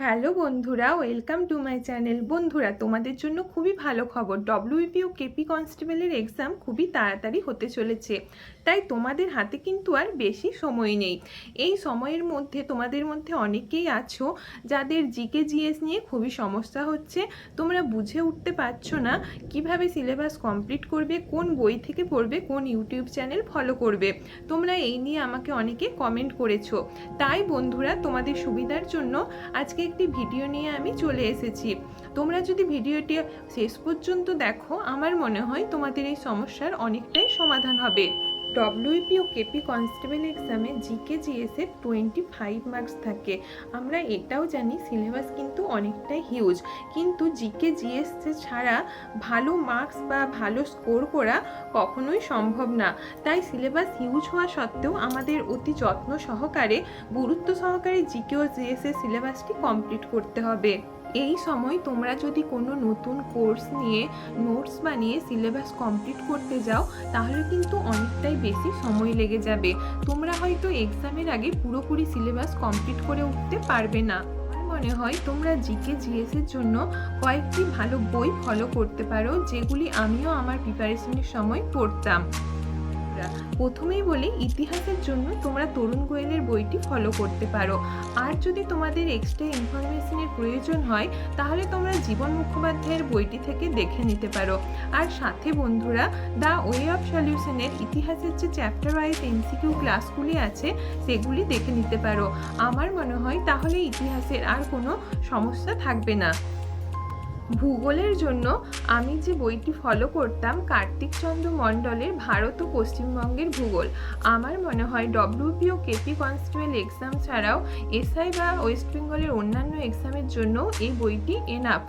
Hello বন্ধুরা, welcome to my channel. বন্ধুরা, তোমাদের জন্য খুবই ভালো খবর। ডব্লিউপি ও কেপি কনস্টেবলের এক্সাম খুবই তাড়াতাড়ি হতে চলেছে। তাই তোমাদের হাতে কিন্তু আর বেশি সময় নেই। এই সময়ের মধ্যে তোমাদের মধ্যে অনেকেই আছো যাদের জিকে জিএস নিয়ে খুবই সমস্যা হচ্ছে। তোমরা বুঝে উঠতে পারছ না কীভাবে সিলেবাস কমপ্লিট করবে, কোন বই থেকে পড়বে, কোন ইউটিউব চ্যানেল ফলো করবে। তোমরা এই নিয়ে আমাকে অনেকে কমেন্ট করেছ। তাই বন্ধুরা, তোমাদের সুবিধার জন্য আজকে একটি ভিডিও নিয়ে আমি চলে এসেছি। তোমরা যদি ভিডিওটি শেষ পর্যন্ত দেখো, আমার মনে হয় তোমাদের এই সমস্যার অনেকটাই সমাধান হবে। ডব্লিউপি ও কেপি কনস্টেবল এক্সামে জিকে জিএসে টোয়েন্টি ফাইভ মার্কস থাকে। আমরা এটাও জানি সিলেবাস কিন্তু অনেকটাই হিউজ কিন্তু জিকে জিএস ছাড়া ভালো মার্কস বা ভালো স্কোর করা কখনোই সম্ভব না। তাই সিলেবাস হিউজ হওয়া সত্ত্বেও আমাদের অতি যত্ন সহকারে, গুরুত্ব সহকারে জিকে ও জিএস এর সিলেবাসটি কমপ্লিট করতে হবে। এই সময় তোমরা যদি কোনো নতুন কোর্স নিয়ে, নোটস বানিয়ে সিলেবাস কমপ্লিট করতে যাও, তাহলে কিন্তু অনেকটাই বেশি সময় লেগে যাবে। তোমরা হয়তো এক্সামের আগে পুরোপুরি সিলেবাস কমপ্লিট করে উঠতে পারবে না। মনে হয় তোমরা জিকে, জিএস এর জন্য কয়েকটি ভালো বই ফলো করতে পারো, যেগুলি আমিও আমার প্রিপারেশনের সময় পড়তাম। প্রথমেই বলি, ইতিহাসের জন্য তোমরা তরুণ গোয়েলের বইটি ফলো করতে পারো। আর যদি তোমাদের এক্সট্রা ইনফরমেশনের প্রয়োজন হয়, তাহলে তোমরা জীবন মুখোপাধ্যায়ের বইটি থেকে দেখে নিতে পারো। আর সাথে বন্ধুরা, দ্য ওয়ে অফ সলিউশনের ইতিহাসের যে চ্যাপ্টার ওয়াইজ এমসিকিউ ক্লাসগুলি আছে, সেগুলি দেখে নিতে পারো। আমার মনে হয় তাহলে ইতিহাসের আর কোনো সমস্যা থাকবে না। ভূগোলের জন্য আমি যে বইটি ফলো করতাম কার্তিক চন্দ্র মণ্ডলের ভারত ও পশ্চিমবঙ্গের ভূগোল। আমার মনে হয় ডব্লিউপি ও কেপি কনস্টেবল এক্সাম ছাড়াও এসআই বা ওয়েস্ট বেঙ্গলের অন্যান্য এক্সামের জন্য এই বইটি এনাফ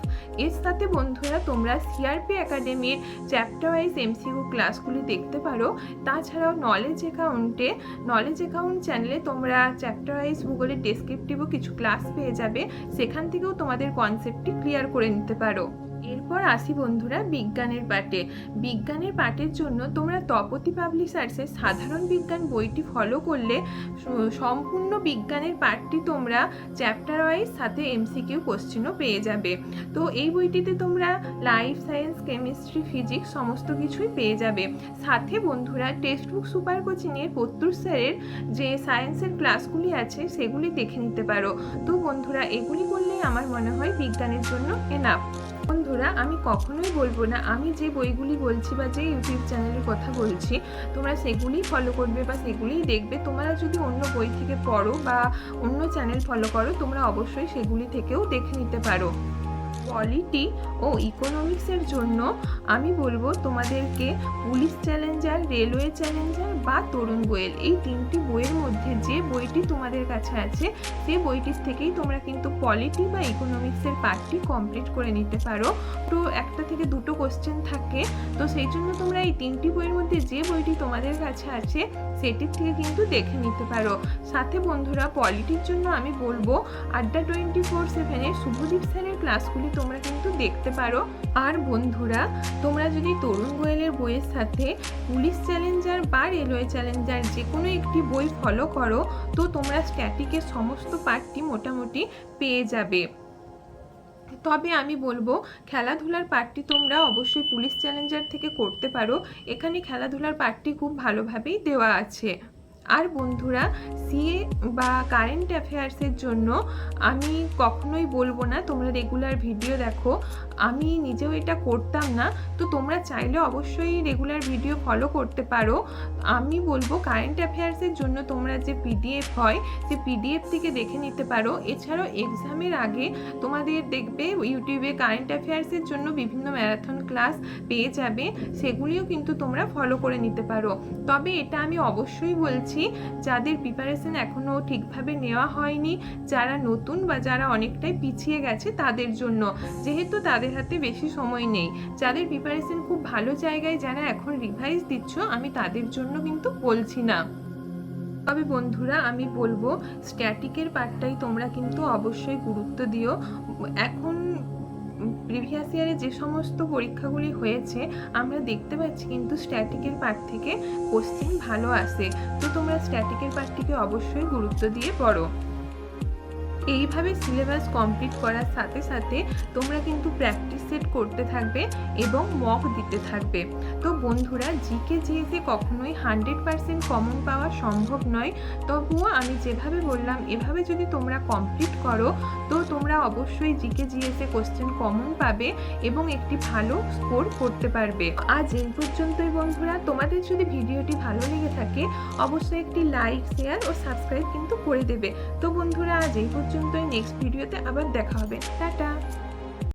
এর সাথে বন্ধুরা, তোমরা সিআরপি একাডেমির চ্যাপ্টার ওয়াইজ এমসিকিউ ক্লাসগুলি দেখতে পারো। তাছাড়াও নলেজ অ্যাকাউন্টে নলেজ অ্যাকাউন্ট চ্যানেলে তোমরা চ্যাপ্টার ওয়াইজ ভূগোলের ডেসক্রিপটিভও কিছু ক্লাস পেয়ে যাবে। সেখান থেকেও তোমাদের কনসেপ্টটি ক্লিয়ার করে নিতে পারো পারো। এরপর আসি বন্ধুরা বিজ্ঞানের পাঠে। বিজ্ঞানের পাঠের জন্য তোমরা তপতি পাবলিশার্সের সাধারণ বিজ্ঞান বইটি ফলো করলে সম্পূর্ণ বিজ্ঞানের পাঠটি তোমরা চ্যাপ্টার ওয়াইজ সাথে এমসিকিউ কোশ্চেনও পেয়ে যাবে। তো এই বইটিতে তোমরা লাইফ সায়েন্স কেমিস্ট্রি ফিজিক্স সমস্ত কিছুই পেয়ে যাবে। সাথে বন্ধুরা টেক্সট বুক সুপার কোচিংয়ের প্রত্যুষ স্যারের যে সায়েন্সের ক্লাসগুলি আছে সেগুলি দেখে নিতে পারো। তো বন্ধুরা এগুলি করলেই আমার মনে হয় বিজ্ঞানের জন্য এনাফ বন্ধুরা, আমি কখনোই বলব না। আমি যে বইগুলি বলছি বা যে ইউটিউব চ্যানেলের কথা বলছি, তোমরা সেগুলিই ফলো করবে বা সেগুলিই দেখবে। তোমরা যদি অন্য বই থেকে পড়ো বা অন্য চ্যানেল ফলো করো, তোমরা অবশ্যই সেগুলি থেকেও দেখে নিতে পারো। পলিটি ও ইকোনমিক্সের জন্য আমি বলব তোমাদেরকে পুলিশ চ্যালেঞ্জার রেলওয়ে চ্যালেঞ্জার বা তরুণ গোয়েল। এই তিনটি বইয়ের মধ্যে যে বইটি তোমাদের কাছে আছে, সে বইটির থেকেই তোমরা কিন্তু পলিটি বা ইকোনমিক্সের পার্টটি কমপ্লিট করে নিতে পারো। তো একটা থেকে দুটো কোশ্চেন থাকে। তো সেই জন্য তোমরা এই তিনটি বইয়ের মধ্যে যে বইটি তোমাদের কাছে আছে, সেটির থেকে কিন্তু দেখে নিতে পারো। সাথে বন্ধুরা পলিটির জন্য আমি বলব আড্ডা টোয়েন্টি ফোর সেভেনের শুভদীপ স্যারের ক্লাসগুলি তোমরা কিন্তু দেখতে পারো। আর বন্ধুরা, তোমরা যদি তরুণ গোয়েলের বইয়ের সাথে পুলিশ চ্যালেঞ্জার বা রেলওয়ে চ্যালেঞ্জার যে কোনো একটি বই ফলো করো, তো তোমরা স্ট্যাটিকের সমস্ত পার্টটি মোটামুটি পেয়ে যাবে। তবে আমি বলব, খেলাধুলার পার্টটি তোমরা অবশ্যই পুলিশ চ্যালেঞ্জার থেকে করতে পারো। এখানে খেলাধুলার পার্টটি খুব ভালোভাবেই দেওয়া আছে। আর বন্ধুরা সিএ বা কারেন্ট অ্যাফেয়ার্সের জন্য আমি কখনোই বলব না, তোমরা রেগুলার ভিডিও দেখো। আমি নিজেও এটা করতাম না, তো তোমরা চাইলে অবশ্যই রেগুলার ভিডিও ফলো করতে পারো। আমি বলব কারেন্ট অ্যাফেয়ার্সের জন্য তোমরা যে পিডিএফ হয়, সে পিডিএফ থেকে দেখে নিতে পারো। এছাড়াও এক্সামের আগে তোমাদের দেখবে ইউটিউবে কারেন্ট অ্যাফেয়ার্সের জন্য বিভিন্ন ম্যারাথন ক্লাস পেয়ে যাবে, সেগুলিও কিন্তু তোমরা ফলো করে নিতে পারো। তবে এটা আমি অবশ্যই বলছি যাদের প্রিপারেশন এখনও ঠিকভাবে নেওয়া হয়নি, যারা নতুন বা যারা অনেকটাই পিছিয়ে গেছে তাদের জন্য। যেহেতু তাদের হাতে বেশি সময় নেই। যাদের প্রিপারেশন খুব ভালো জায়গায় যারা এখন রিভাইজ দিচ্ছ, আমি তাদের জন্য কিন্তু বলছি না। তবে বন্ধুরা, আমি বলব স্ট্যাটিকের পার্টটাই তোমরা কিন্তু অবশ্যই গুরুত্ব দিও। এখন প্রিভিয়াস ইয়ারে যে সমস্ত পরীক্ষাগুলি হয়েছে, আমরা দেখতে পাচ্ছি কিন্তু স্ট্যাটিকের পার্ট থেকে কোশ্চেন ভালো আসে। তো তোমরা স্ট্যাটিকের পার্টটিকে অবশ্যই গুরুত্ব দিয়ে পড়ো। এইভাবে সিলেবাস কমপ্লিট করার সাথে সাথে তোমরা কিন্তু প্র্যাকটিস সেট করতে থাকবে এবং মক দিতে থাকবে। তো বন্ধুরা জিকে জিএসে কখনোই হান্ড্রেড পারসেন্ট কমন পাওয়া সম্ভব নয়। তবুও আমি যেভাবে বললাম, এভাবে যদি তোমরা কমপ্লিট করো, তো তোমরা অবশ্যই জিকে জিএসে কোশ্চেন কমন পাবে এবং একটি ভালো স্কোর করতে পারবে। আজ এই পর্যন্তই বন্ধুরা। তোমাদের যদি ভিডিওটি ভালো লেগে থাকে, অবশ্যই একটি লাইক শেয়ার ও সাবস্ক্রাইব কিন্তু করে দেবে। তো বন্ধুরা, আজ এই পর্যন্তই নেক্সট ভিডিওতে আবার দেখা হবে। টাটা!